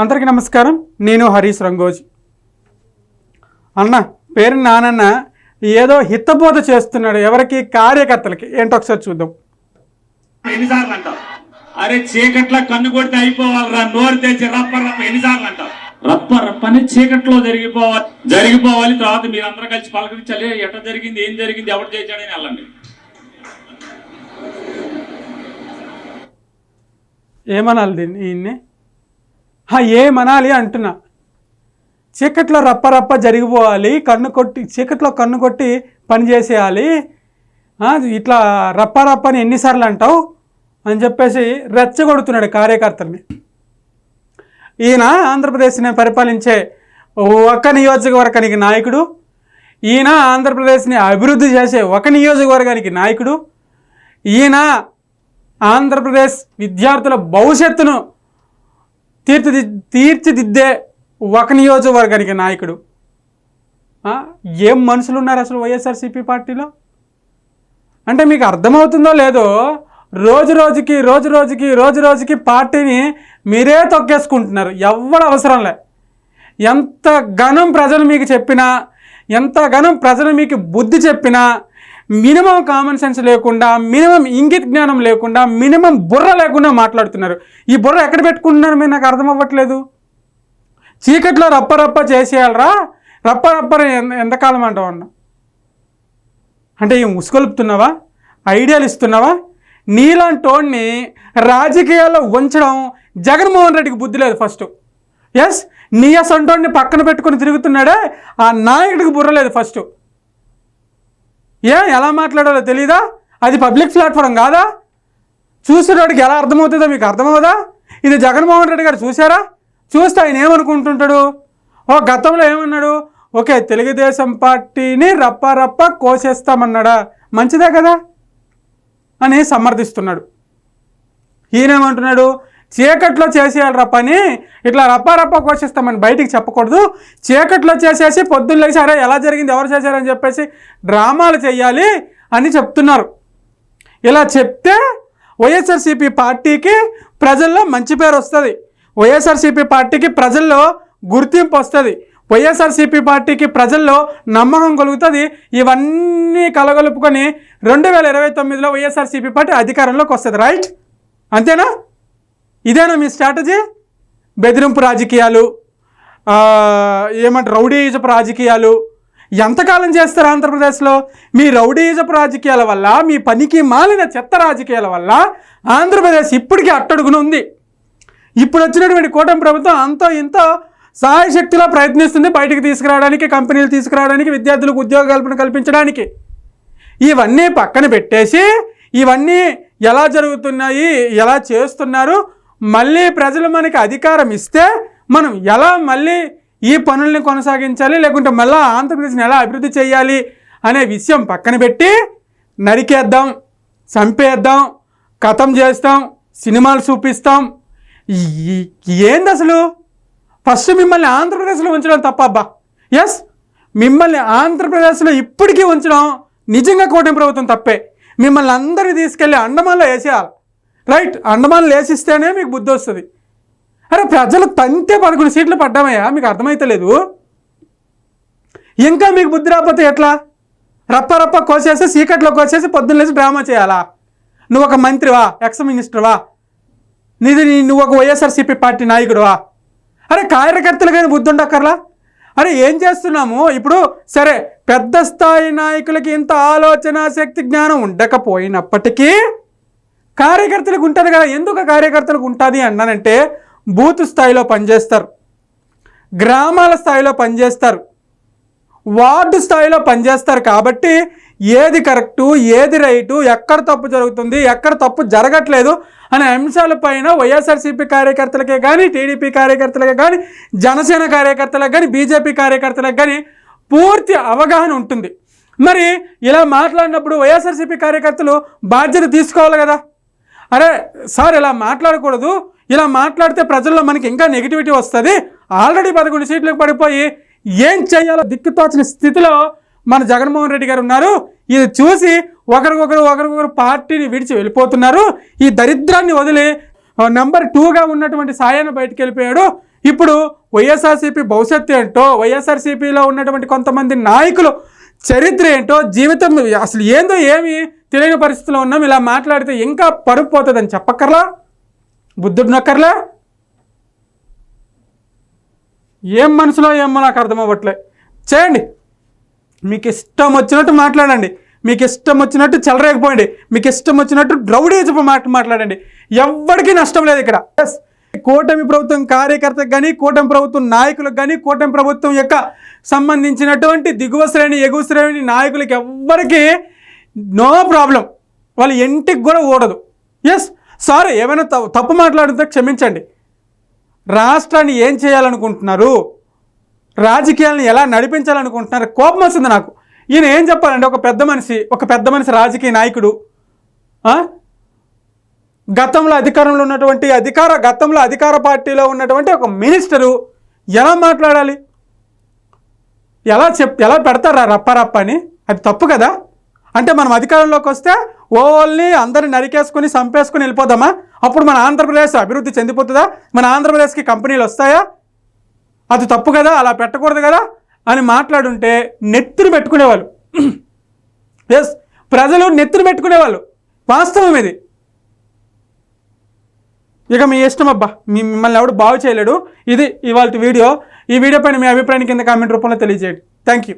అందరికీ నమస్కారం. నేను హరీష్ రంగోజ్. అన్న పేరు నానన్న ఏదో హితబోధ చేస్తున్నాడు ఎవరికి? కార్యకర్తలకి. ఏంటో ఒకసారి చూద్దాం. ఎన్నిసార్లు అంటావు అరే చీకట్లో కన్ను కొడితే అయిపోవాలిరా. నోరు తెచ్చి రప్ప రప్ప ఎన్నిసార్లు అంటావు రప్ప రప్ప అని చీకట్లో జరిగిపోవాలి. జరిగిపోవాలి. తర్వాత మీరందరూ కలిసి పలకరించాలి. ఎట్ట జరిగింది? ఏం జరిగింది? ఎవరు చేశాడని వెళ్ళండి. ఏమనాలి దీన్ని? ఏమనాలి అంటున్నా. చీకట్లో రప్పరప్ప జరిగిపోవాలి కన్ను కొట్టి చీకట్లో కన్ను కొట్టి పని చేసేయాలి. ఇట్లా రప్పరప్పని ఎన్నిసార్లు అంటావు? అని చెప్పేసి రెచ్చగొడుతున్నాడు కార్యకర్తల్ని. ఈయన ఆంధ్రప్రదేశ్ని పరిపాలించే ఒక నియోజకవర్గానికి నాయకుడు. ఈయన ఆంధ్రప్రదేశ్ని అభివృద్ధి చేసే ఒక నియోజకవర్గానికి నాయకుడు. ఈయన ఆంధ్రప్రదేశ్ విద్యార్థుల భవిష్యత్తును తీర్చిది తీర్చిదిద్దే ఒక నియోజకవర్గానికి నాయకుడు. ఏం మనుషులు ఉన్నారు అసలు వైఎస్ఆర్సీపీ పార్టీలో? అంటే మీకు అర్థమవుతుందో లేదో రోజు రోజుకి రోజు రోజుకి రోజు రోజుకి పార్టీని మీరే తొక్కేసుకుంటున్నారు. ఎవడ అవసరం లే. ఎంత ఘనం ప్రజలు మీకు చెప్పినా ఎంత ఘనం ప్రజలు మీకు బుద్ధి చెప్పినా మినిమం కామన్ సెన్స్ లేకుండా మినిమం ఇంగిత జ్ఞానం లేకుండా మినిమం బుర్ర లేకుండా మాట్లాడుతున్నారు. ఈ బుర్ర ఎక్కడ పెట్టుకుంటున్నారు మీరు? నాకు అర్థం అవ్వట్లేదు. చీకట్లో రప్ప రప్ప చేసేయాలరా? రప్ప రప్ప ఎంతకాలం అంటావు అన్న? అంటే ఏం ఉసుకొలుపుతున్నావా ఐడియాలు ఇస్తున్నావా? నీలాంటోడిని రాజకీయాల్లో ఉంచడం జగన్మోహన్ రెడ్డికి బుద్ధి లేదు ఫస్ట్. ఎస్ నీ సొంటోడిని పక్కన పెట్టుకొని తిరుగుతున్నాడే ఆ నాయకుడికి బుర్ర లేదు ఫస్ట్. ఏ ఎలా మాట్లాడాలో తెలీదా? అది పబ్లిక్ ప్లాట్ఫారం కాదా? చూసేటోడికి ఎలా అర్థమవుతుందో మీకు అర్థమవుదా? ఇది జగన్మోహన్ రెడ్డి గారు చూసారా చూస్తే ఆయన ఏమనుకుంటుంటాడు? ఓ గతంలో ఏమన్నాడు? ఓకే తెలుగుదేశం పార్టీని రప్ప రప్ప కోసేస్తామన్నాడా? మంచిదే కదా? అని సమర్థిస్తున్నాడు. ఈయనేమంటున్నాడు? చీకట్లో చేసేయాలరా పని. ఇట్లా రప్పారప్ప కోషిస్తామని బయటికి చెప్పకూడదు. చీకట్లో చేసేసి పొద్దున్న లేచి అరే ఎలా జరిగింది? ఎవరు చేశారని చెప్పేసి డ్రామాలు చేయాలి అని చెప్తున్నారు. ఇలా చెప్తే వైఎస్ఆర్సీపీ పార్టీకి ప్రజల్లో మంచి పేరు వస్తుంది. వైఎస్ఆర్సీపీ పార్టీకి ప్రజల్లో గుర్తింపు వస్తుంది. వైఎస్ఆర్సీపీ పార్టీకి ప్రజల్లో నమ్మకం కలుగుతుంది. ఇవన్నీ కలగలుపుకొని రెండు వేల ఇరవై తొమ్మిదిలో వైఎస్ఆర్సీపీ పార్టీ అధికారంలోకి వస్తుంది. రైట్? అంతేనా? ఇదేనా మీ స్ట్రాటజీ? బెదిరింపు రాజకీయాలు ఏమంటే ఏమంటారు రౌడీజపు రాజకీయాలు ఎంతకాలం చేస్తారు ఆంధ్రప్రదేశ్లో? మీ రౌడీజపు రాజకీయాల వల్ల మీ పనికి మాలిన చెత్త రాజకీయాల వల్ల ఆంధ్రప్రదేశ్ ఇప్పటికీ అట్టడుగున ఉంది. ఇప్పుడు వచ్చినటువంటి కూటమి ప్రభుత్వం అంతో ఇంతో సాయశక్తిలో ప్రయత్నిస్తుంది బయటకు తీసుకురావడానికి కంపెనీలు తీసుకురావడానికి విద్యార్థులకు ఉద్యోగ కల్పన కల్పించడానికి. ఇవన్నీ పక్కన పెట్టేసి ఇవన్నీ ఎలా జరుగుతున్నాయి ఎలా చేస్తున్నారు మళ్ళీ ప్రజలు మనకి అధికారం ఇస్తే మనం ఎలా మళ్ళీ ఈ పనుల్ని కొనసాగించాలి లేకుంటే మళ్ళీ ఆంధ్రప్రదేశ్ని ఎలా అభివృద్ధి చేయాలి అనే విషయం పక్కన పెట్టి నరికేద్దాం చంపేద్దాం కథం చేస్తాం సినిమాలు చూపిస్తాం. ఏంది అసలు? ఫస్ట్ మిమ్మల్ని ఆంధ్రప్రదేశ్లో ఉంచడం తప్ప అబ్బా. ఎస్ మిమ్మల్ని ఆంధ్రప్రదేశ్లో ఇప్పటికీ ఉంచడం నిజంగా కూటమి ప్రభుత్వం తప్పే. మిమ్మల్ని అందరినీ తీసుకెళ్ళి అండమాన్లో వేసేయాలి. రైట్ అండమాన్ లేసిస్తేనే మీకు బుద్ధి వస్తుంది. అరే ప్రజలు తంతే పదకొండు సీట్లు పడ్డామయ్యా మీకు అర్థమైతలేదు. ఇంకా మీకు బుద్ధి రాకపోతే ఎట్లా? రప్ప రప్ప కోసేసి సీకట్లో కోసేసి పొద్దున్న లేచి డ్రామా చేయాలా? నువ్వు ఒక మంత్రివా ఎక్స్ మినిస్టర్వా నీది నీ- నువ్వు ఒక వైఎస్ఆర్సీపీ పార్టీ నాయకుడువా అరే కార్యకర్తలు కానీ బుద్ధి ఉండక్కర్లా? అరే ఏం చేస్తున్నాము? ఇప్పుడు సరే పెద్ద స్థాయి నాయకులకి ఇంత ఆలోచన శక్తి జ్ఞానం ఉండకపోయినప్పటికీ కార్యకర్తలకు ఉంటుంది కదా. ఎందుకు కార్యకర్తలకు ఉంటుంది అన్నానంటే బూత్ స్థాయిలో పనిచేస్తారు. గ్రామాల స్థాయిలో పనిచేస్తారు. వార్డు స్థాయిలో పనిచేస్తారు కాబట్టి ఏది కరెక్టు ఏది రైటు ఎక్కడ తప్పు జరుగుతుంది ఎక్కడ తప్పు జరగట్లేదు అనే అంశాలపైన వైఎస్ఆర్సీపీ కార్యకర్తలకే కానీ టీడీపీ కార్యకర్తలకే కానీ జనసేన కార్యకర్తలకు కానీ బీజేపీ కార్యకర్తలకు కానీ పూర్తి అవగాహన ఉంటుంది. మరి ఇలా మాట్లాడినప్పుడు వైఎస్ఆర్సీపీ కార్యకర్తలు బాధ్యత తీసుకోవాలి కదా. అరే సార్ ఇలా మాట్లాడకూడదు. ఇలా మాట్లాడితే ప్రజల్లో మనకి ఇంకా నెగిటివిటీ వస్తుంది. ఆల్రెడీ పదకొండు సీట్లకు పడిపోయి ఏం చేయాలో దిక్కుతోచిన స్థితిలో మన జగన్మోహన్ రెడ్డి గారు ఉన్నారు. ఇది చూసి ఒకరికొకరు ఒకరికొకరు పార్టీని విడిచి వెళ్ళిపోతున్నారు. ఈ దరిద్రాన్ని వదిలి నెంబర్ టూగా ఉన్నటువంటి సాయాన్ని బయటకు వెళ్ళిపోయాడు. ఇప్పుడు వైఎస్ఆర్సీపీ భవిష్యత్తు ఏంటో వైఎస్ఆర్సీపీలో ఉన్నటువంటి కొంతమంది నాయకులు చరిత్ర ఏంటో జీవితం అసలు ఏందో ఏమి తెలియని పరిస్థితిలో ఉన్నాం. ఇలా మాట్లాడితే ఇంకా పరుపు పోతుందని చెప్పక్కర్లా? బుద్ధుడు నక్కర్లా? ఏం మనసులో ఏమో నాకు అర్థం అవ్వట్లే చేయండి. మీకు ఇష్టం వచ్చినట్టు మాట్లాడండి. మీకు ఇష్టం వచ్చినట్టు చెలరేకపోయండి మీకు ఇష్టం వచ్చినట్టు రౌడీజపు మాట మాట్లాడండి. ఎవ్వరికీ నష్టం లేదు ఇక్కడ. ఎస్ కూటమి ప్రభుత్వం కార్యకర్తకు కానీ కూటమి ప్రభుత్వం నాయకులకు కానీ కూటమి ప్రభుత్వం యొక్క సంబంధించినటువంటి దిగువ శ్రేణి ఎగువ శ్రేణి నాయకులకి ఎవ్వరికి నో ప్రాబ్లం. వాళ్ళ ఇంటికి కూడా ఓడదు ఎస్ సారీ ఏమైనా తప్పు మాట్లాడితే క్షమించండి. రాష్ట్రాన్ని ఏం చేయాలనుకుంటున్నారు? రాజకీయాలను ఎలా నడిపించాలనుకుంటున్నారు? కోపం వస్తుంది నాకు. ఈయన ఏం చెప్పాలండి ఒక పెద్ద మనిషి ఒక పెద్ద మనిషి రాజకీయ నాయకుడు గతంలో అధికారంలో ఉన్నటువంటి అధికార గతంలో అధికార పార్టీలో ఉన్నటువంటి ఒక మినిస్టరు ఎలా మాట్లాడాలి? ఎలా చెప్ ఎలా పెడతారా రప్పారప్ప అని? అది తప్పు కదా? అంటే మనం అధికారంలోకి వస్తే ఓల్ని అందరిని నరికేసుకుని చంపేసుకుని వెళ్ళిపోదామా? అప్పుడు మన ఆంధ్రప్రదేశ్ అభివృద్ధి చెందిపోతుందా? మన ఆంధ్రప్రదేశ్కి కంపెనీలు వస్తాయా? అది తప్పు కదా? అలా పెట్టకూడదు కదా? అని మాట్లాడుంటే నెత్తురు పెట్టుకునేవాళ్ళు. ఎస్ ప్రజలు నెత్తురు పెట్టుకునేవాళ్ళు. వాస్తవం ఇది. ఇక మీ ఇష్టం అబ్బా. మీ మిమ్మల్ని ఎవడు బాగు చేయలేడు. ఇది ఇవాళ వీడియో. ఈ వీడియో పైన మీ అభిప్రాయాన్ని కింద కామెంట్ రూపంలో తెలియజేయండి. Thank you